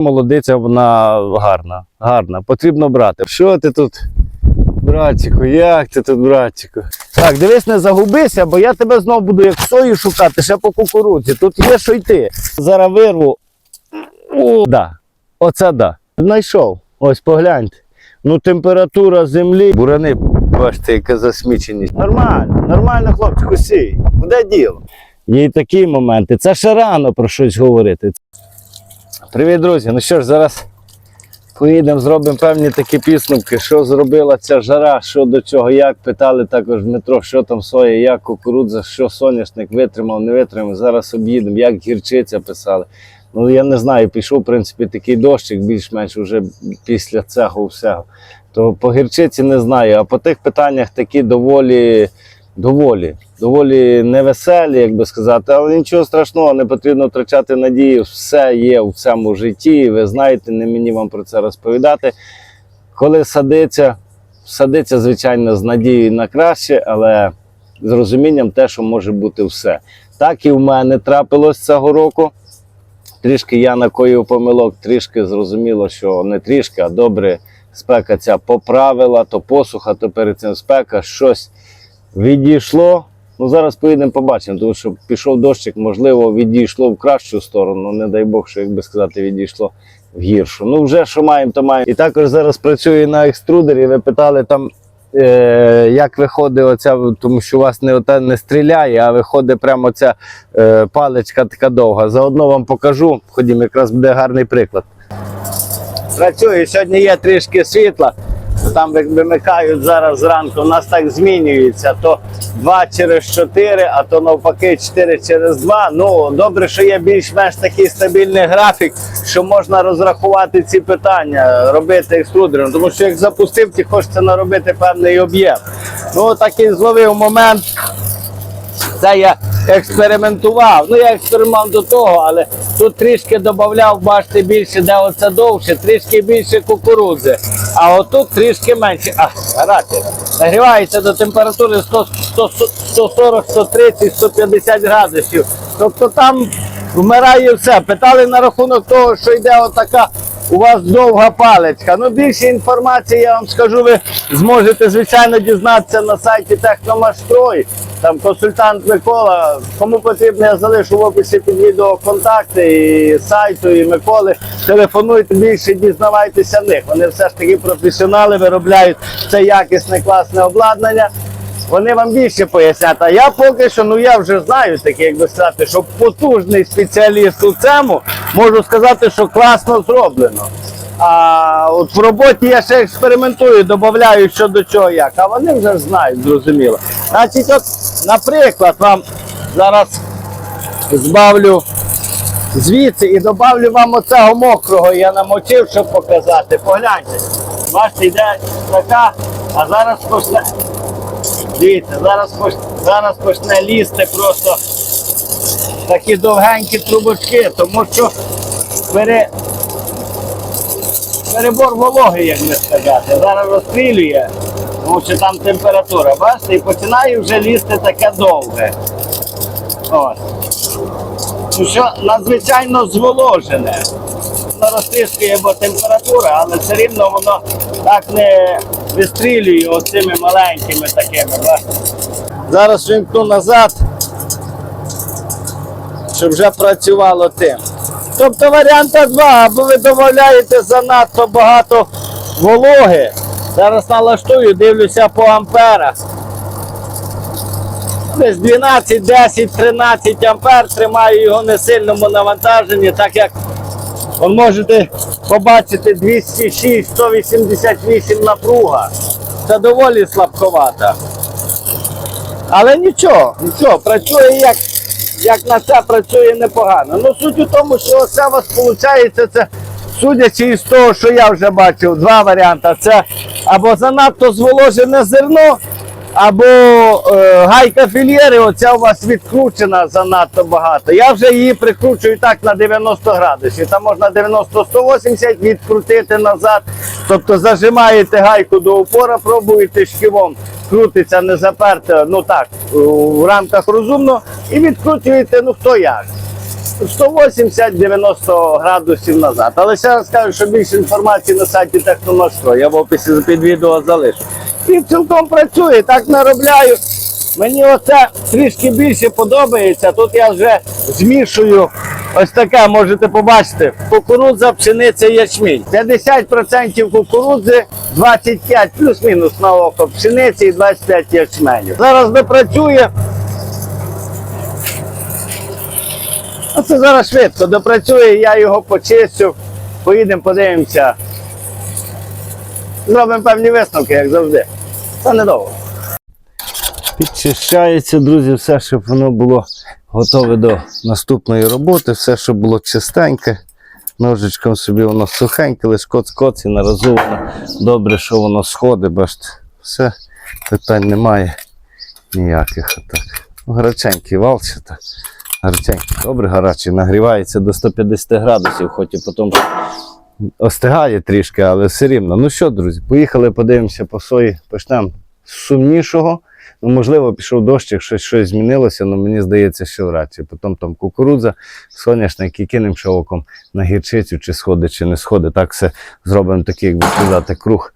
Молодиця, вона гарна, гарна. Потрібно брати. Що ти тут, братчику, як ти тут, братчику? Так, дивись, не загубися, бо я тебе знову буду як сою шукати, ще по кукурудзі. Тут є що йти. Зараз вирву. О, да. Оце да. Знайшов. Ось погляньте. Ну, температура землі. Бурани, бачите, яка засміченість. Нормально, нормально, хлопчику, сій. Куди діло? Є такі моменти. Це ще рано про щось говорити. Привіт, друзі. Ну що ж, зараз поїдемо, зробимо певні такі підсумки, що зробила ця жара, що до цього, як питали також Дмитро, що там соя, як кукурудза, що соняшник витримав, не витримав. Зараз об'їдемо, як гірчиця писали. Ну я не знаю, пішов, в принципі, такий дощик більш-менш уже після цього всього. То по гірчиці не знаю, а по тих питаннях такі доволі, доволі, доволі невеселі, як би сказати, але нічого страшного, не потрібно втрачати надію. Все є в цьому житті. Ви знаєте, не мені вам про це розповідати. Коли садиться, садиться, звичайно, з надією на краще, але з розумінням те, що може бути все. Так і в мене трапилось цього року. Трішки я накоїв помилок, трішки зрозуміло, що не трішки, а добре спека ця поправила, то посуха, то перед цим спека, щось відійшло. Ну зараз поїдемо побачимо, тому що пішов дощик, можливо, відійшло в кращу сторону. Не дай Бог, що як би сказати, відійшло в гіршу. Ну, вже що маємо, то маємо. І також зараз працюю на екструдері. Ви питали там, е, як виходить оця, тому що у вас не, оте не стріляє, а виходить прямо ця е, паличка така довга. Заодно вам покажу. Ходімо, якраз буде гарний приклад. Працюю, сьогодні є трішки світла. Там ви- вимикають зараз зранку, у нас так змінюється. То 2 через 4, а то навпаки 4 через 2. Ну, добре, що є більш-менш такий стабільний графік, що можна розрахувати ці питання, робити екструдером. Тому що як запустив, ті хочеться наробити певний об'єм. Ну, такий зловив момент. Це я експериментував. Ну, я експериментував до того, але тут трішки додавав, бачите, більше, де оце довше, трішки більше кукурудзи. А отут трішки менше. А, гарати. Нагрівається до температури 100, 100, 140, 130, 150 градусів. Тобто там вмирає все. Питали на рахунок того, що йде отака у вас довга паличка. Ну, більше інформації я вам скажу, ви зможете, звичайно, дізнатися на сайті Техномашстрой. Там консультант Микола. Кому потрібно, я залишу в описі під відео контакти і сайту, і Миколи. Телефонуйте більше, дізнавайтеся них. Вони все ж таки професіонали, виробляють це якісне, класне обладнання. Вони вам більше пояснять. А я поки що, ну я вже знаю таке, як сказати, що потужний спеціаліст у цьому, можу сказати, що класно зроблено. А от в роботі я ще експериментую, додаю що до чого як. А вони вже знають, зрозуміло. Значить, от, наприклад, вам зараз збавлю звідси і додавлю вам оцього мокрого, я намочив, щоб показати. Погляньте. Бачите, йде така, а зараз. Дивіться, зараз поч... зараз почне лізти просто такі довгенькі трубочки, тому що пере... перебор вологи, як би сказати. Зараз розстрілює, тому що там температура, бачите, і починає вже лізти таке довге. Ось. Ну що надзвичайно зволожене. Воно розтріскує, бо температура, але все рівно воно так не вистрілює оцими маленькими такими. Зараз вимкну назад, щоб вже працювало тим. Тобто варіанта два, або ви додаєте занадто багато вологи. Зараз налаштую, дивлюся по амперах. Десь 12, 10, 13 ампер, тримаю його на сильному навантаженні, так як ви можете побачити 206, 188 напруга. Це доволі слабковата. Але нічого, нічого, працює як, як на це працює непогано. Ну суть у тому, що це у вас виходить, це судячи із того, що я вже бачив, два варіанти. Це або занадто зволожене зерно, або е, гайка фільєри, оця у вас відкручена занадто багато. Я вже її прикручую так на 90 градусів. Там можна 90-180 відкрутити назад. Тобто зажимаєте гайку до упора, пробуєте шківом, крутиться, не заперте, ну так, у рамках розумно, і відкручуєте, ну хто як. 180-90 градусів назад. Але ще раз кажу, що більше інформації на сайті Техномастро. Я в описі під відео залишу. І цілком працює, так наробляю. Мені оце трішки більше подобається. Тут я вже змішую ось таке, можете побачити. Кукурудза, пшениця, ячмінь. 50% кукурудзи, 25 плюс-мінус на око пшениці і 25 ячменю. Зараз допрацює. А це зараз швидко допрацює, я його почистю. Поїдемо, подивимося. Зробимо певні висновки, як завжди. Це недовго. Підчищається, друзі, все, щоб воно було готове до наступної роботи, все, щоб було чистеньке. Ножичком собі воно сухеньке, лише коц-коц і наразовано. Добре, що воно сходить, бачите. Все, питань немає ніяких. Отак. Ну, Гаряченький добре гарячий, нагрівається до 150 градусів, хоч і потім остигає трішки, але все рівно. Ну що, друзі, поїхали, подивимося по сої. Почнемо з сумнішого. Ну, можливо, пішов дощик, щось, щось змінилося, але мені здається, що вряд чи. Потім там кукурудза, соняшник і кинемо ще оком на гірчицю, чи сходить, чи не сходить. Так все зробимо такий, як би сказати, круг.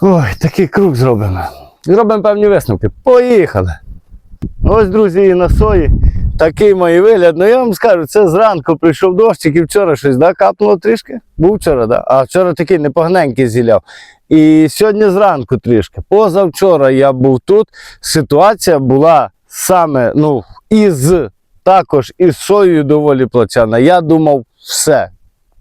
Ой, такий круг зробимо. Зробимо певні висновки. Поїхали! Ось, друзі, і на сої. Такий має вигляд. Ну я вам скажу, це зранку прийшов дощик і вчора щось да, капнуло трішки. Був вчора, да? а вчора такий непогненький зіляв. І сьогодні зранку трішки. Позавчора я був тут. Ситуація була саме ну, із також із соєю доволі плачана. Я думав, все.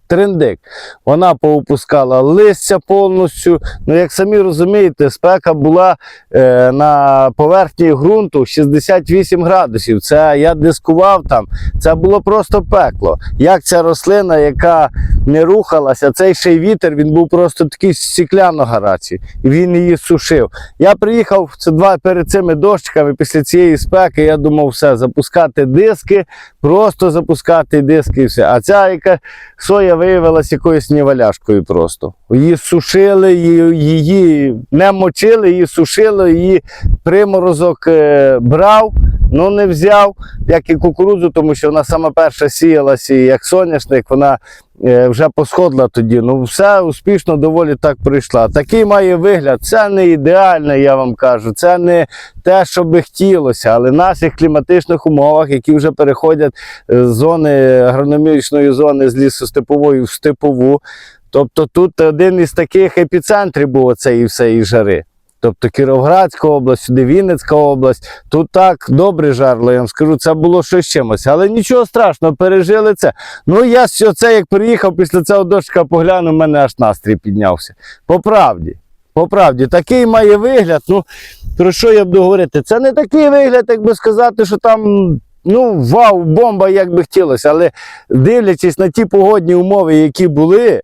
Трендик. Вона поупускала листя повністю. Ну, як самі розумієте, спека була е, на поверхні ґрунту 68 градусів. Це я дискував там. Це було просто пекло. Як ця рослина, яка не рухалася, цей ще й вітер, він був просто такий стікляно гарячий. І він її сушив. Я приїхав це два перед цими дощиками після цієї спеки. Я думав, все, запускати диски, просто запускати диски і все. А ця яка соя виявилася якоюсь неваляшкою просто. Її сушили, її, не мочили, її сушили, її приморозок е, брав, але не взяв, як і кукурудзу, тому що вона сама перша сіялася, і як соняшник, вона вже посходила тоді. Ну, все успішно доволі так пройшла. Такий має вигляд. Це не ідеальне, я вам кажу. Це не те, що би хотілося, але в наших кліматичних умовах, які вже переходять е, з зони агрономічної зони з лісостепової в степову. Тобто тут один із таких епіцентрів був цієї всієї жари. Тобто Кіровоградська область, сюди Вінницька область. Тут так добре жарло, я вам скажу, це було щось чимось. Але нічого страшного, пережили це. Ну я с- оце як приїхав після цього дощика поглянув, в мене аж настрій піднявся. По правді. По правді, такий має вигляд. Ну, про що я буду говорити? Це не такий вигляд, як би сказати, що там. Ну, вау, бомба, як би хотілося, але дивлячись на ті погодні умови, які були,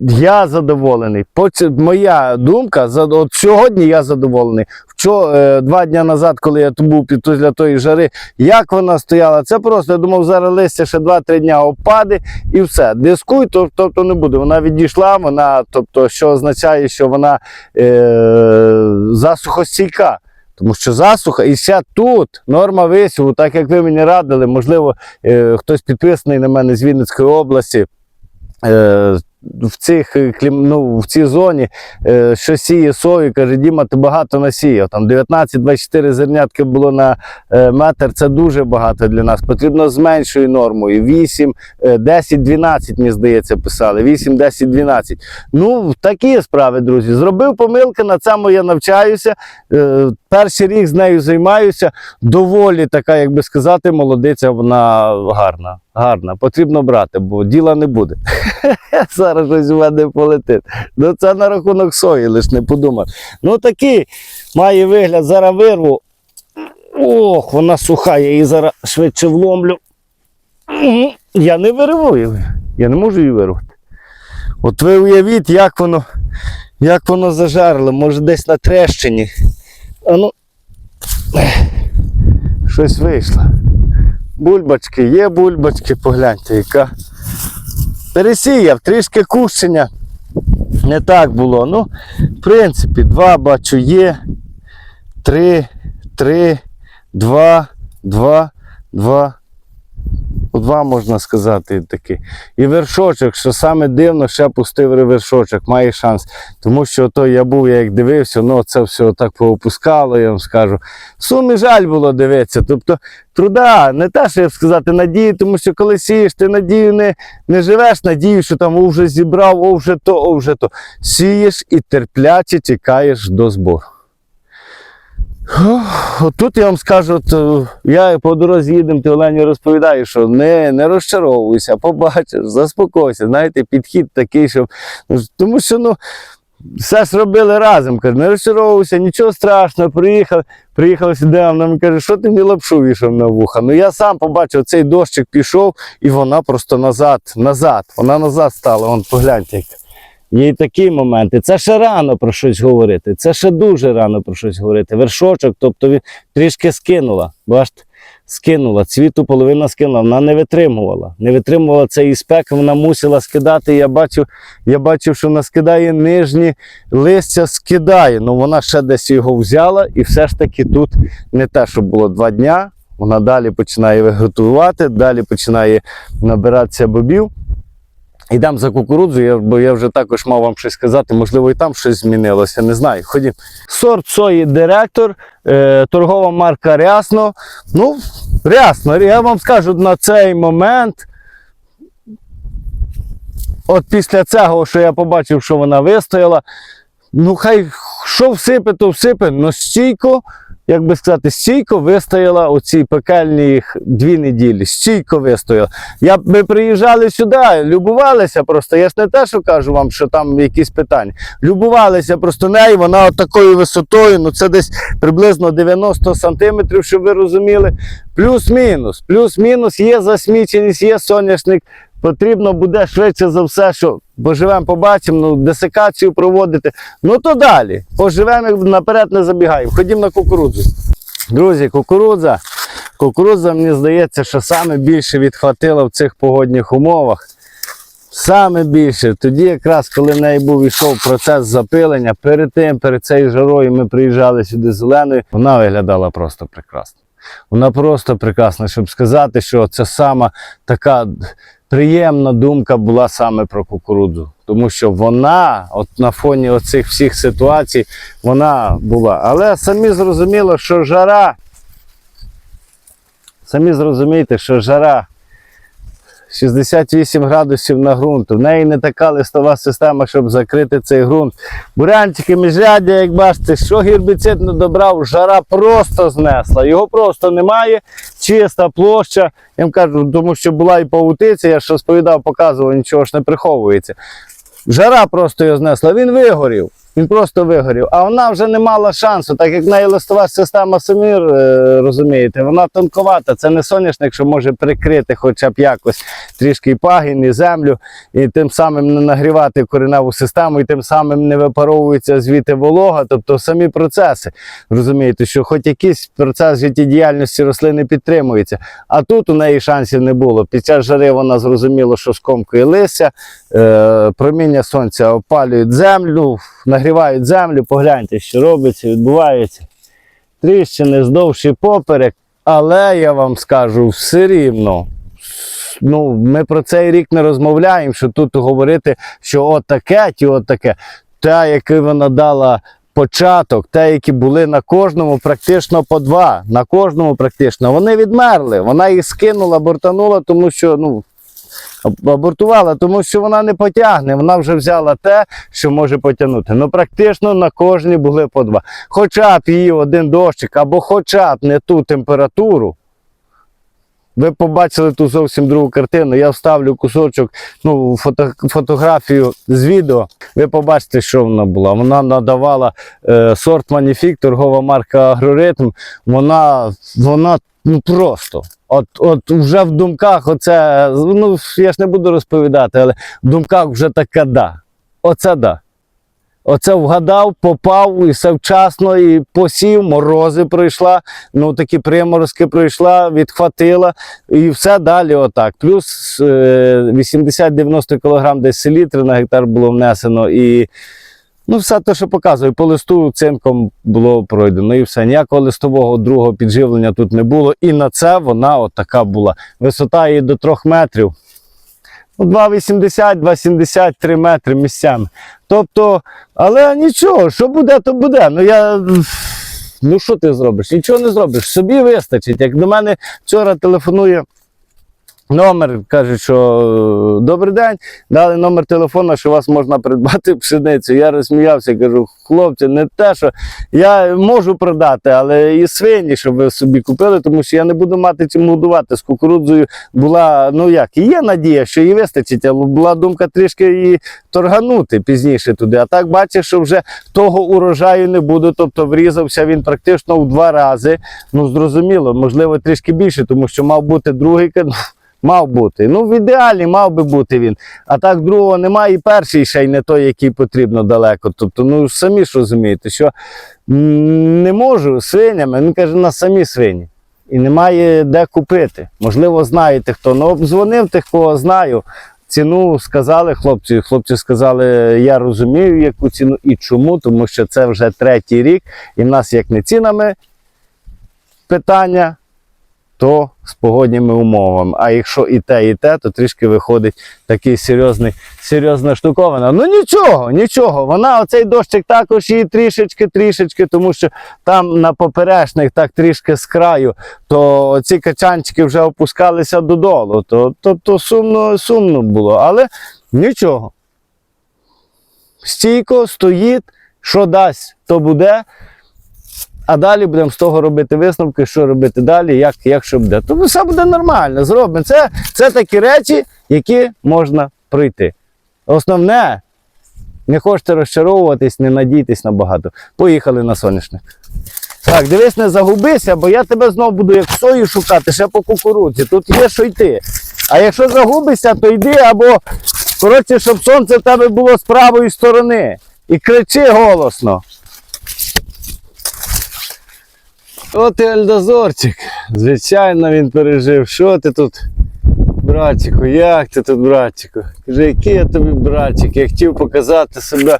я задоволений. Моя думка, от сьогодні я задоволений. Вчо, е, два дні назад, коли я був під після тої жари, як вона стояла, це просто я думав, зараз листя ще 2-3 дня опаде і все. Дискуй, то- тобто не буде. Вона відійшла, вона, тобто, що означає, що вона е, засухостійка. Тому що засуха, і ще тут норма висіву, так як ви мені радили, можливо, е, хтось підписаний на мене з Вінницької області. Е, в, цих, е, ну, в цій зоні, е, що сіє сою, каже, Діма, ти багато насіяв. Там 19-24 зернятки було на е, метр, це дуже багато для нас. Потрібно з меншою нормою. 8, е, 10, 12, мені здається, писали. 8, 10, 12. Ну, такі справи, друзі. Зробив помилки, на цьому я навчаюся. Перший рік з нею займаюся. Доволі така, як би сказати, молодиця, вона гарна. Гарна, потрібно брати, бо діла не буде. Зараз щось у мене полетить. Ну це на рахунок сої, лиш не подумав. Ну такий має вигляд, зараз вирву. Ох, вона суха, я її зараз швидше вломлю. Я не вирву її. Я не можу її вирвати. От ви уявіть, як воно, як воно зажарло, може десь на трещині. А ну, щось вийшло. Бульбочки, є бульбочки, погляньте, яка. Пересіяв, трішки кущення. Не так було. Ну, в принципі, два бачу є. Три, три, два, два, два. Два можна сказати такі. І вершочок, що саме дивно, ще пустив вершочок, має шанс. Тому що то я був, я як дивився, ну це все так поопускало, я вам скажу. Сумі жаль було дивитися. Тобто труда, не те, що я сказати, надії, тому що коли сієш, ти надію не, не живеш, надію, що там вже зібрав, о, вже то, о, вже то. Сієш і терпляче чекаєш до збору. Тут я вам скажу, е, я по дорозі їдемо, ти Олені розповідаю, що не, не розчаровуйся, побачиш, заспокойся. Знаєте, підхід такий, щоб. ну, Тому що ну, все ж робили разом. Каже, не розчаровуйся, нічого страшного, приїхав, приїхав сюди, вона мені каже, що ти мені лапшу вішав на вуха. Ну я сам побачив, цей дощик пішов, і вона просто назад, назад. Вона назад стала. Вон, погляньте. Є і такі моменти. Це ще рано про щось говорити. Це ще дуже рано про щось говорити. Вершочок, тобто він трішки скинула. Бачите, скинула. Цвіту половина скинула. Вона не витримувала. Не витримувала цей спек, вона мусила скидати. Я бачив, я бачив, що вона скидає нижні листя, скидає. Ну вона ще десь його взяла, і все ж таки тут не те, що було два дня. Вона далі починає виготувати, далі починає набиратися бобів. Йдемо за кукурудзу, я, бо я вже також мав вам щось сказати, можливо, і там щось змінилося, не знаю. Ходім. Сорт сої директор, е, торгова марка Рясно. Ну, рясно, я вам скажу на цей момент. От після цього, що я побачив, що вона вистояла, ну хай що всипе, то всипе, але стійко, як би сказати, стійко вистояла оці пекельні дві неділі. Стійко вистояла. Я ми приїжджали сюди, любувалися просто. Я ж не те, що кажу вам, що там якісь питання. Любувалися просто нею, вона такою висотою, ну це десь приблизно 90 сантиметрів, щоб ви розуміли. Плюс-мінус. Плюс-мінус, є засміченість, є соняшник. Потрібно буде швидше за все, що поживемо, побачимо, ну, десикацію проводити. Ну то далі. Поживемо наперед не забігаємо. Ходімо на кукурудзу. Друзі, кукурудза. Кукурудза, мені здається, що саме більше відхватила в цих погодних умовах. Саме більше. Тоді, якраз, коли в неї був ішов процес запилення, перед тим, перед цією жарою ми приїжджали сюди зеленою, вона виглядала просто прекрасно. Вона просто прекрасна, щоб сказати, що це сама така приємна думка була саме про кукурудзу. Тому що вона, от на фоні оцих всіх ситуацій, вона була. Але самі зрозуміло, що жара. Самі зрозумієте, що жара 68 градусів на ґрунт. В неї не така листова система, щоб закрити цей ґрунт. Бурянчики, міжряддя, як бачите, що гербіцид не добрав, жара просто знесла. Його просто немає. Чиста площа. Я вам кажу, тому що була і павутиця, я ж розповідав, показував, нічого ж не приховується. Жара просто його знесла. Він вигорів. Він просто вигорів. А вона вже не мала шансу, так як в неї листова система самі е, розумієте, вона тонковата. Це не соняшник, що може прикрити хоча б якось трішки пагін, і землю, і тим самим не нагрівати кореневу систему, і тим самим не випаровується звідти волога. Тобто самі процеси. Розумієте, що хоч якийсь процес життєдіяльності рослини підтримується. А тут у неї шансів не було. Під час жари вона зрозуміла, що скомкує листя, е, проміння сонця опалюють землю, нагрівають землю. Погляньте, що робиться, відбувається. Тріщини здовж і поперек. Але я вам скажу, все рівно. Ну, ми про цей рік не розмовляємо, що тут говорити, що отаке, ті отаке. Те, яке вона дала початок, те, які були на кожному практично по два. На кожному практично. Вони відмерли. Вона їх скинула, бортанула, тому що ну, абортувала, тому що вона не потягне. Вона вже взяла те, що може потягнути. Ну, практично на кожній були по два. Хоча б її один дощик, або хоча б не ту температуру. Ви побачили ту зовсім другу картину. Я вставлю кусочок, ну, фото, фотографію з відео. Ви побачите, що вона була. Вона надавала е, сорт Маніфік, торгова марка Агроритм. Вона, вона ну просто. От, от вже в думках, оце, ну я ж не буду розповідати, але в думках вже таке да. Оце да. Оце вгадав, попав і все вчасно, і посів, морози пройшла, ну такі приморозки пройшла, відхватила, і все далі отак. Плюс е, 80-90 кг десь селітри на гектар було внесено. І Ну, все те, що показую, по листу цинком було пройдено і все. Ніякого листового другого підживлення тут не було. І на це вона от така була. Висота її до 3 метрів. Ну, 2,80, 2,70, 3 метри місцями. Тобто, але нічого, що буде, то буде. Ну я. Ну що ти зробиш? Нічого не зробиш. Собі вистачить. Як до мене вчора телефонує номер, каже, що е, добрий день, дали номер телефона, що вас можна придбати пшеницю. Я розсміявся, кажу, хлопці, не те, що я можу продати, але і свині, щоб ви собі купили, тому що я не буду мати чим годувати. З кукурудзою була, ну як, і є надія, що їй вистачить, але була думка трішки її торганути пізніше туди. А так бачиш, що вже того урожаю не буде. Тобто врізався він практично в два рази. Ну, зрозуміло, можливо, трішки більше, тому що мав бути другий. ка- Мав бути. Ну, в ідеалі мав би бути він. А так другого немає, і перший ще й не той, який потрібно далеко. Тобто, ну самі ж розумієте, що не можу свинями, він каже, на самі свині. І немає де купити. Можливо, знаєте хто. Ну, обдзвонив тих, кого знаю. Ціну сказали хлопці. Хлопці сказали, я розумію, яку ціну і чому, тому що це вже третій рік, і в нас як не цінами питання, то з погодніми умовами. А якщо і те, і те, то трішки виходить такий серйозний, серйозна штуковина. Ну нічого, нічого. Вона оцей дощик також її трішечки, трішечки, тому що там на поперечних, так трішки з краю, то ці качанчики вже опускалися додолу. То, тобто сумно, сумно було. Але нічого. Стійко стоїть, що дасть, то буде. А далі будемо з того робити висновки, що робити далі, як, як що буде. Тому все буде нормально, зробимо. Це, це такі речі, які можна пройти. Основне, не хочете розчаровуватись, не надійтесь на багато. Поїхали на соняшник. Так, дивись, не загубися, бо я тебе знову буду як сою шукати, ще по кукурудзі. Тут є що йти. А якщо загубишся, то йди або коротше, щоб сонце в тебе було з правої сторони. І кричи голосно. От і Альдозорчик. Звичайно, він пережив. Що ти тут, братчику, як ти тут, братчику? Каже, який я тобі братчик, я хотів показати себе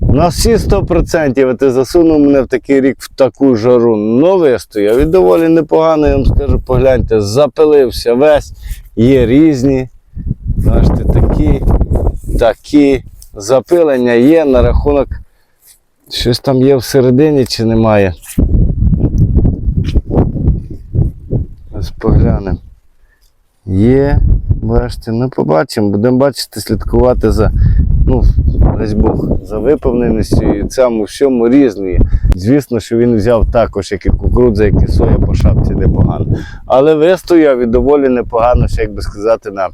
на всі 100%, а ти засунув мене в такий рік в таку жару. Ну, вистояв. І доволі непогано, я вам скажу, погляньте, запилився весь. Є різні. Бачите, такі, такі запилення є на рахунок. Щось там є всередині чи немає. Ось поглянемо. Є, бачите, ну побачимо, будемо бачити, слідкувати за, ну, дасть Бог, за виповненістю і цьому всьому різні. Звісно, що він взяв також, як і кукурудза, як і соя по шапці непогано. Але вистояв і доволі непогано, ще, як би сказати, на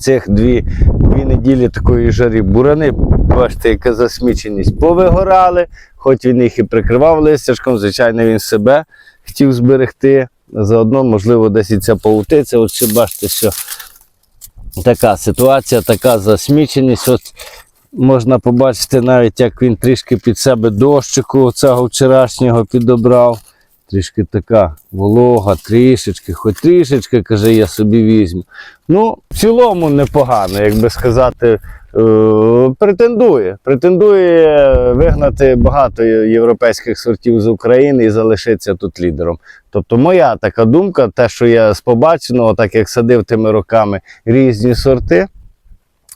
цих дві, дві неділі такої жарі. Бурани, бачите, яка засміченість, повигорали, хоч він їх і прикривав листячком, звичайно, він себе хотів зберегти. Заодно, можливо, десь і ця паутиця. От ще бачите, що така ситуація, така засміченість. От можна побачити навіть, як він трішки під себе дощику цього вчорашнього підобрав. Трішки така волога, трішечки, хоч трішечки, каже, я собі візьму. Ну, в цілому непогано, як би сказати, претендує. Претендує вигнати багато європейських сортів з України і залишитися тут лідером. Тобто, моя така думка, те, що я з побаченого, так як садив тими роками різні сорти,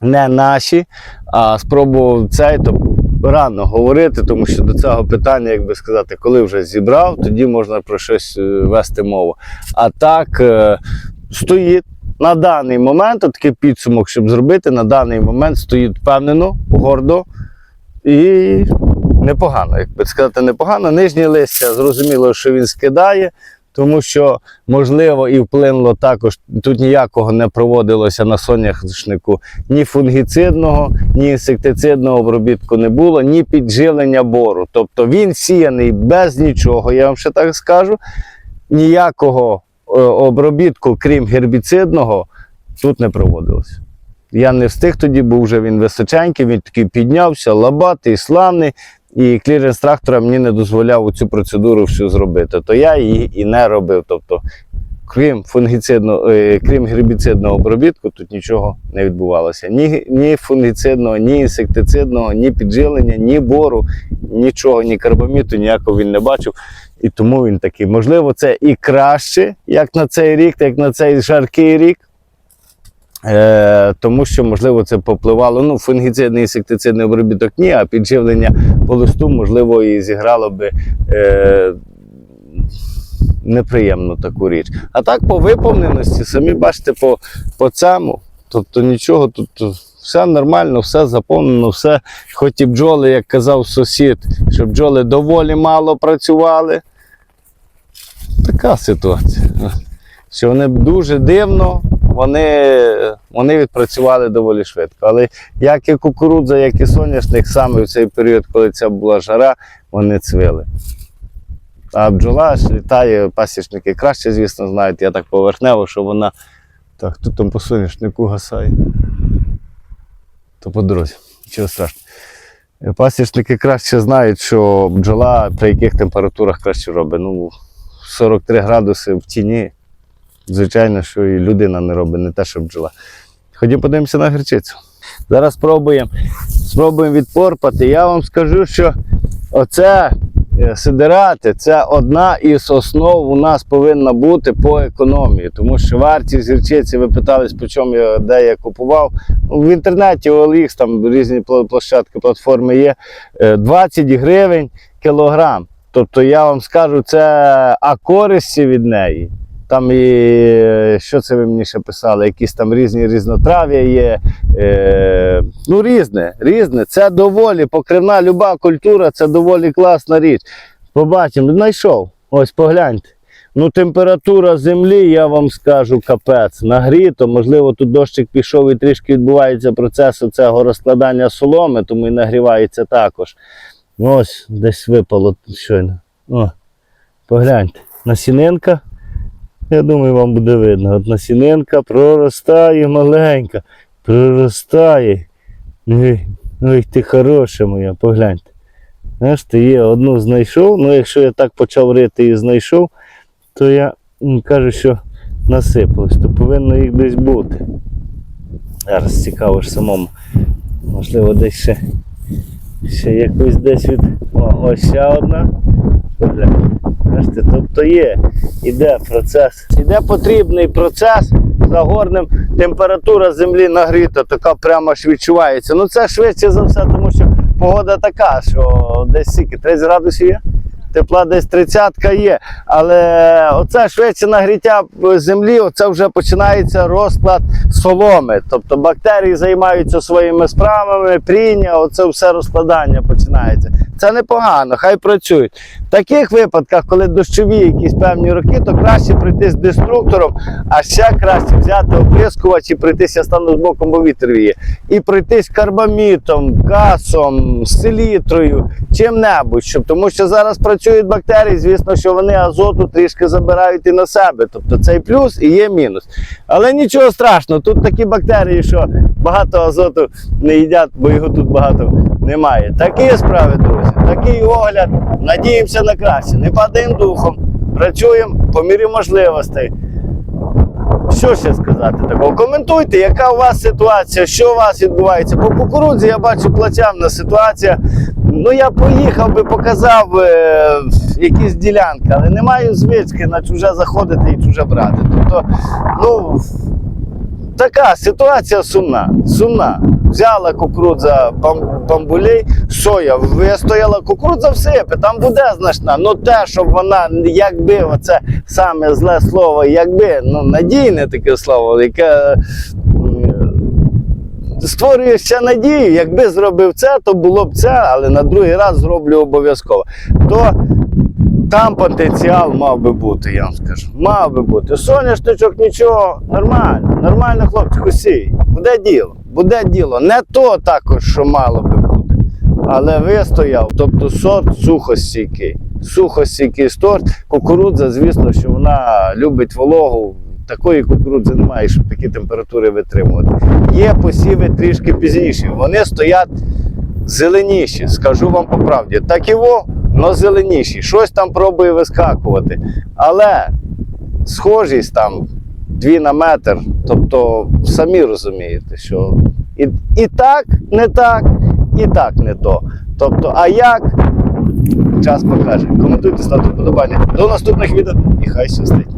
не наші, а спробував цей, то рано говорити, тому що до цього питання, як би сказати, коли вже зібрав, тоді можна про щось е, вести мову. А так е, стоїть на даний момент, такий підсумок, щоб зробити, на даний момент стоїть впевнено, гордо і непогано. Як би сказати, непогано. Нижнє листя зрозуміло, що він скидає. Тому що, можливо, і вплинуло також, тут ніякого не проводилося на соняшнику ні фунгіцидного, ні інсектицидного обробітку не було, ні підживлення бору. Тобто він сіяний без нічого, я вам ще так скажу. Ніякого обробітку, крім гербіцидного, тут не проводилося. Я не встиг тоді, бо вже він височенький, він такий піднявся, лабатий, славний. І кліренс трактора мені не дозволяв цю процедуру всю зробити. То я її і не робив. Тобто крім фунгіцидного, е, крім гербіцидного обробітку, тут нічого не відбувалося. Ні, ні фунгіцидного, ні інсектицидного, ні піджилення, ні бору, нічого, ні карбаміту, ніякого він не бачив. І тому він такий. Можливо, це і краще, як на цей рік, як на цей жаркий рік. Е, тому що, можливо, це попливало. Ну, фунгіцидний інсектицидний обробіток ні, а підживлення по листу, можливо, і зіграло би е, неприємну таку річ. А так, по виповненості, самі бачите, по, по цьому. Тобто нічого тут все нормально, все заповнено, все. Хоч і бджоли, як казав сусід, що бджоли доволі мало працювали. Така ситуація. Що вони дуже дивно, вони, вони відпрацювали доволі швидко. Але як і кукурудза, як і соняшник, саме в цей період, коли ця була жара, вони цвіли. А бджола ж літає, пасічники краще, звісно, знають. Я так поверхнево, що вона. Так, тут там по соняшнику гасає. То по дорозі, нічого страшного. Е, Пасічники краще знають, що бджола при яких температурах краще робить. Ну, 43 градуси в тіні. Звичайно, що і людина не робить, не те, що бджола. Ходімо подивимося на гірчицю. Зараз спробуємо, спробуємо відпорпати. Я вам скажу, що оце е, сидирати це одна із основ у нас повинна бути по економії, тому що вартість гірчиці, ви питались, по чому я де я купував. Ну, В інтернеті OLX, там різні площадки, платформи є. е, 20 гривень кілограм. Тобто я вам скажу, це а користі від неї. Там і що це ви мені ще писали? Якісь там різні різнотрав'я є. Е, ну, різне, різне. Це доволі покривна люба культура, це доволі класна річ. Побачимо, знайшов. Ось погляньте. Ну, температура землі, я вам скажу, капець. Нагріто, можливо, тут дощик пішов і трішки відбувається процес цього розкладання соломи, тому і нагрівається також. Ось десь випало щойно. О, погляньте. Насінинка. Я думаю, вам буде видно. От насінинка проростає маленька. Проростає. Ой, ти хороша моя, погляньте. Знаєш, ти є одну знайшов. Ну, якщо я так почав рити і знайшов, то я кажу, що насипалось, то повинно їх десь бути. Зараз цікаво ж самому. Можливо, десь ще, ще якось десь від. О, ось ще одна. Бачите, тобто є, іде процес. Іде потрібний процес за горним. Температура землі нагріта, така прямо ж відчувається. Ну це швидше за все, тому що погода така, що десь скільки, 30 градусів є. Тепла десь 30 є. Але оце швидше нагріття землі, оце вже починається розклад соломи. Тобто бактерії займаються своїми справами, пріння, оце все розкладання починається. Це непогано, хай працюють. В таких випадках, коли дощові якісь певні роки, то краще прийти з деструктором, а ще краще взяти оприскувач і пройтися стану з боком, бо вітер віє. І пройтись карбамітом, гасом, селітрою, чим-небудь. Щоб, тому що зараз працюють бактерії, звісно, що вони азоту трішки забирають і на себе. Тобто це і плюс, і є мінус. Але нічого страшного, тут такі бактерії, що багато азоту не їдять, бо його тут багато немає. Такі справи, друзі, такий огляд. Надіємося на краще. Не падаємо духом, працюємо по мірі можливостей. Що ще сказати такого? Коментуйте, яка у вас ситуація, що у вас відбувається. По кукурудзі я бачу плачевна ситуація. Ну я поїхав би, показав е, якісь ділянки, але не маю звички на чуже заходити і чуже брати. Тобто, ну така ситуація сумна. Сумна. Взяла кукурудза бам- бамбулей, соя вистояла, кукурудза всипе, там буде значна. Ну те, щоб вона, якби оце саме зле слово, якби, ну надійне таке слово, яке м, створює ще надію. Якби зробив це, то було б це, але на другий раз зроблю обов'язково. То там потенціал мав би бути, я вам скажу. Мав би бути. Соняшничок нічого, нормально, нормально, хлопчик, усій. Буде діло, буде діло. Не то також, що мало би бути. Але вистояв, тобто сорт сухостійкий. Сухостійкий сорт. Кукурудза, звісно, що вона любить вологу. Такої кукурудзи немає, щоб такі температури витримувати. Є посіви трішки пізніші. Вони стоять зеленіші, скажу вам по правді. Так і во, но зеленіші. Щось там пробує вискакувати. Але схожість там дві на метр. Тобто, самі розумієте, що і, і так не так, і так не то. Тобто, а як? Час покаже. Коментуйте, ставте вподобання. До наступних відео і хай щастить.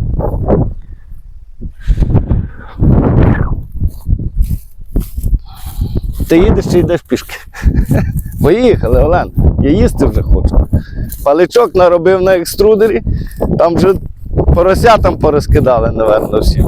Ти їдеш чи йдеш пішки? Поїхали, Олен. Я їсти вже хочу. Паличок наробив на екструдері, там вже поросятам порозкидали, напевно, всі.